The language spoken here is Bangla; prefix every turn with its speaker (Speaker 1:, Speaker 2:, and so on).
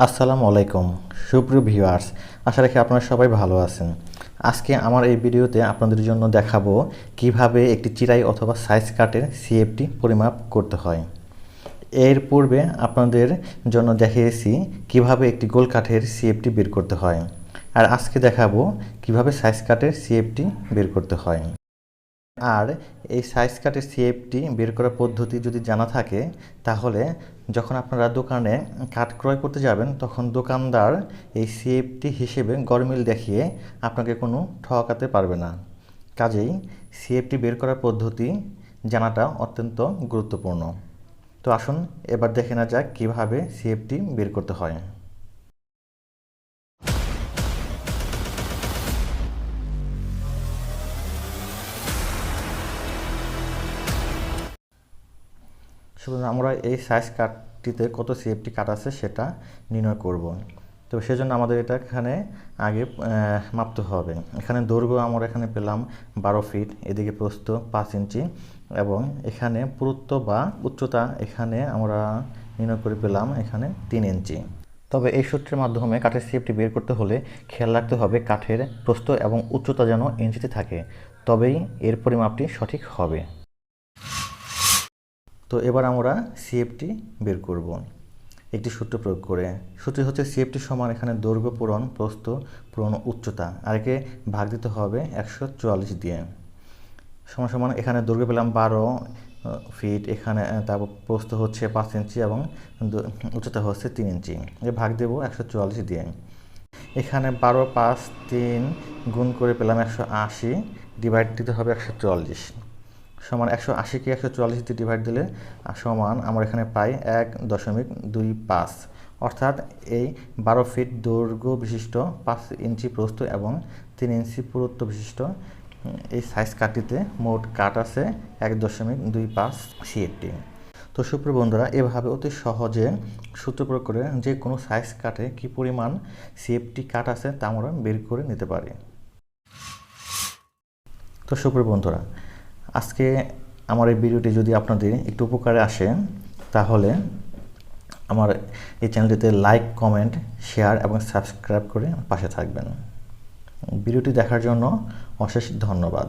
Speaker 1: আসসালামু আলাইকুম। সুপ্রিয় ভিউয়ার্স, আশা রাখি আপনারা সবাই ভালো আছেন। আজকে আমার এই ভিডিওতে আপনাদের জন্য দেখাবো কীভাবে একটি চিরাই অথবা সাইজ কাটের সিএফটি পরিমাপ করতে হয়। এর পূর্বে আপনাদের জন্য দেখিয়েছি কীভাবে একটি গোল কাঠের সিএফটি বের করতে হয়। আর আজকে দেখাবো কীভাবে সাইজ কাটের সিএফটি বের করতে হয়। আর এই সাইজ কাটের সিএফটি বের করার পদ্ধতি যদি জানা থাকে, তাহলে যখন আপনারা দোকানে কাঠ ক্রয় করতে যাবেন, তখন দোকানদার এই সিএফটি হিসেবে গরমিল দেখিয়ে আপনাকে কোনো ঠকাতে পারবে না। কাজেই সিএফটি বের করার পদ্ধতি জানাটা অত্যন্ত গুরুত্বপূর্ণ। তো আসুন, এবার দেখে না যাক কীভাবে সিএফটি বের করতে হয়। সুতরাং আমরা এই সাইজ কার্ডটিতে কত সিএফটি কাট আছে সেটা নির্ণয় করব। তো সেজন্য আমাদের এটা এখানে আগে মাপতে হবে। এখানে দৈর্ঘ্য আমরা এখানে পেলাম বারো ফিট এদিকে প্রস্থ পাঁচ ইঞ্চি এবং এখানে পুরুত্ব বা উচ্চতা এখানে আমরা নির্ণয় করে পেলাম এখানে তিন ইঞ্চি। তবে এই সূত্রের মাধ্যমে কাঠের সিএফটি বের করতে হলে খেয়াল রাখতে হবে কাঠের প্রস্থ এবং উচ্চতা যেন ইঞ্চিতে থাকে, তবেই এর পরিমাপটি সঠিক হবে। তো এবার আমরা সিএফটি বের করব। একটি সূত্র প্রয়োগ করে। সূত্রটি হচ্ছে সিএফটি সমান এখানে দৈর্ঘ্য পূরণ, প্রস্থ পূরণ, উচ্চতা। আর একে ভাগ দিতে হবে একশো চুয়াল্লিশ দিয়ে। সমান সমান এখানে দৈর্ঘ্য পেলাম বারো ফিট এখানে তারপর প্রস্থ হচ্ছে পাঁচ ইঞ্চি এবং উচ্চতা হচ্ছে তিন ইঞ্চি। এ ভাগ দেবো একশো চুয়াল্লিশ দিয়ে। এখানে বারো পাঁচ তিন গুণ করে পেলাম একশো আশি ডিভাইড দিতে হবে একশো চুয়াল্লিশ। সমান একশো আশিকে একশো চুয়াল্লিশ দিয়ে ডিভাইড দিলে সমান আমরা এখানে পাই এক দশমিক দুই পাঁচ। অর্থাৎ এই বারো ফিট দৈর্ঘ্য বিশিষ্ট পাঁচ ইঞ্চি প্রস্থ এবং তিন ইঞ্চি পুরুত্ব বিশিষ্ট এই সাইজ কাঠটিতে মোট কাঠ আছে এক দশমিক দুই পাঁচ সিএফটি তো সুপ্রিয় বন্ধুরা, এভাবে অতি সহজে সূত্র প্রয়োগ করে যে কোনো সাইজ কাটে কি পরিমাণ সিএফটি কাট আছে তা আমরা বের করে নিতে পারি। তো সুপ্রিয় বন্ধুরা আজকে আমার এই ভিডিওটি যদি আপনাদের একটু উপকারে আসে, তাহলে আমার এই চ্যানেলটিতে লাইক, কমেন্ট, শেয়ার এবং সাবস্ক্রাইব করে পাশে থাকবেন। ভিডিওটি দেখার জন্য অশেষ ধন্যবাদ।